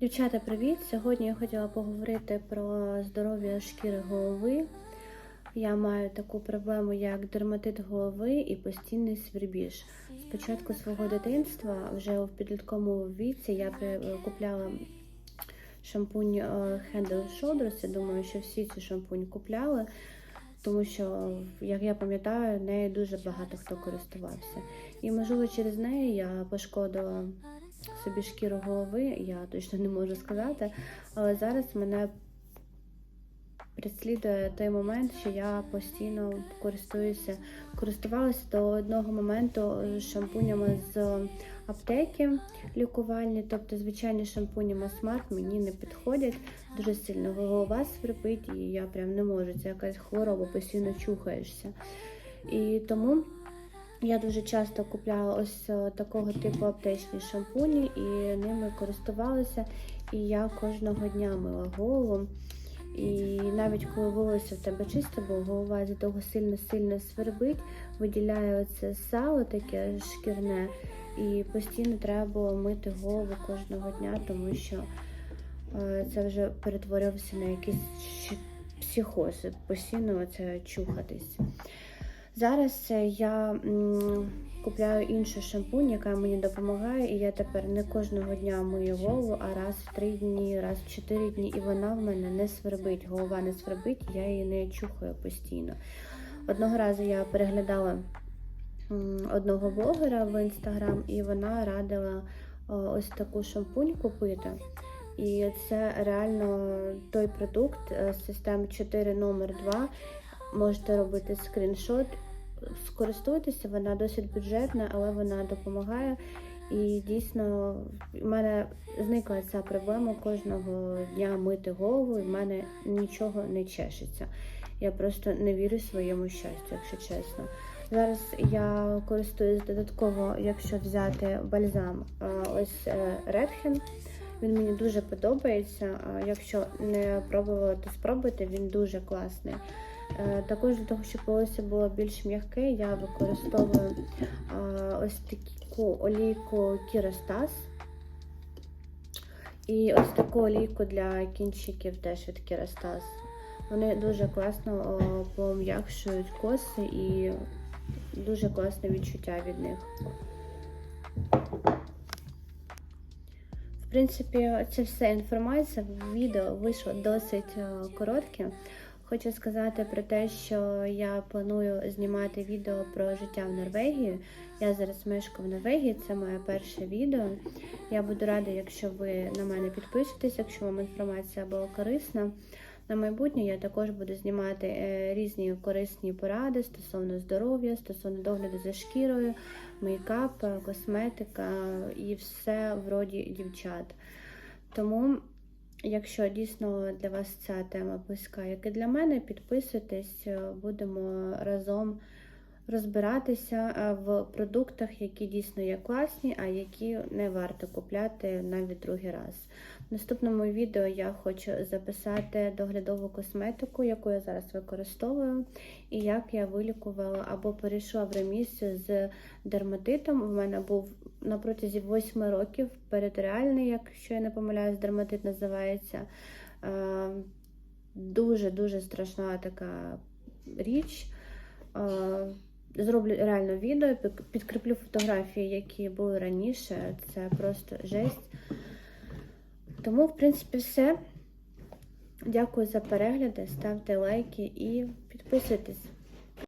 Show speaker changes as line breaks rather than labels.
Дівчата, привіт! Сьогодні я хотіла поговорити про здоров'я шкіри голови. Я маю таку проблему, як дерматит голови і постійний свербіж. З початку свого дитинства, вже в підлітковому віці, я купляла шампунь е, Head and Shoulders. Я думаю, що всі ці шампунь купляли, тому що, як я пам'ятаю, нею дуже багато хто користувався. І, можливо, через неї я пошкодила собі шкіру голови, я точно не можу сказати, але зараз мене переслідує той момент, що я постійно користуюся, користувалася до одного моменту е, шампунями з аптеки лікувальні, тобто звичайні шампуні Масмарт мені не підходять. Дуже сильно голова свербить, і я прям не можу. Це якась хвороба, постійно чухаєшся. І тому я дуже часто купляла ось е, такого типу аптечні шампуні і ними користувалася. І я кожного дня мила голову. І навіть коли волосся в тебе чисте, бо голова з того сильно-сильно свербить, виділяє оце сало таке шкірне, і постійно треба було мити голову кожного дня, тому що е, це вже перетворювався на якийсь психоз, постійно це чухатись. Зараз е, я купляю іншу шампунь, яка мені допомагає, і я тепер не кожного дня мию голову, а раз в три дні, раз в чотири дні, і вона в мене не свербить. Голова не свербить, я її не чухаю постійно. Одного разу я переглядала одного блогера в інстаграм, і вона радила ось таку шампунь купити. І це реально той продукт е, з системи 4 номер 2 можете робити скріншот, скористуйтеся, вона досить бюджетна, але вона допомагає. І дійсно в мене зникла ця проблема кожного дня мити голову, і в мене нічого не чешеться. Я просто не вірю своєму щастю, якщо чесно. Зараз я користуюсь додатково, якщо взяти бальзам, е, ось е, Redken. Він мені дуже подобається. Якщо не пробували, то спробуйте, він дуже класний. Е, Також для того, щоб волосся було більш м'яке, я використовую ось таку олійку Кіростас. І ось таку олійку для кінчиків теж від Кіростас. Вони дуже класно пом'якшують коси і дуже класне відчуття від них. В принципі, це вся інформація. Відео вийшло досить е, коротке. Хочу сказати про те, що я планую знімати відео про життя в Норвегії. Я зараз мешкаю в Норвегії, це моє перше відео. Я буду рада, якщо ви на мене підпишетесь, якщо вам інформація була корисна. На майбутнє я також буду знімати е, різні корисні поради стосовно здоров'я, стосовно догляду за шкірою, мейкап, е, косметика і все вроді дівчат. Тому, якщо дійсно для вас ця тема близька, як і для мене, підписуйтесь, е, будемо разом розбиратися е, в продуктах, які дійсно є класні, а які не варто купляти навіть другий раз. В наступному відео я хочу записати доглядову косметику, яку я зараз використовую, і як я вилікувала або перейшла в ремісію з дерматитом. У мене був на протязі 8 років периторіальний, якщо я не помиляюсь, дерматит називається. Е, Дуже-дуже страшна така річ. Зроблю реально відео, підкріплю фотографії, які були раніше. Це просто жесть. Тому, в принципі, все. Дякую за перегляди, ставте лайки і підписуйтесь.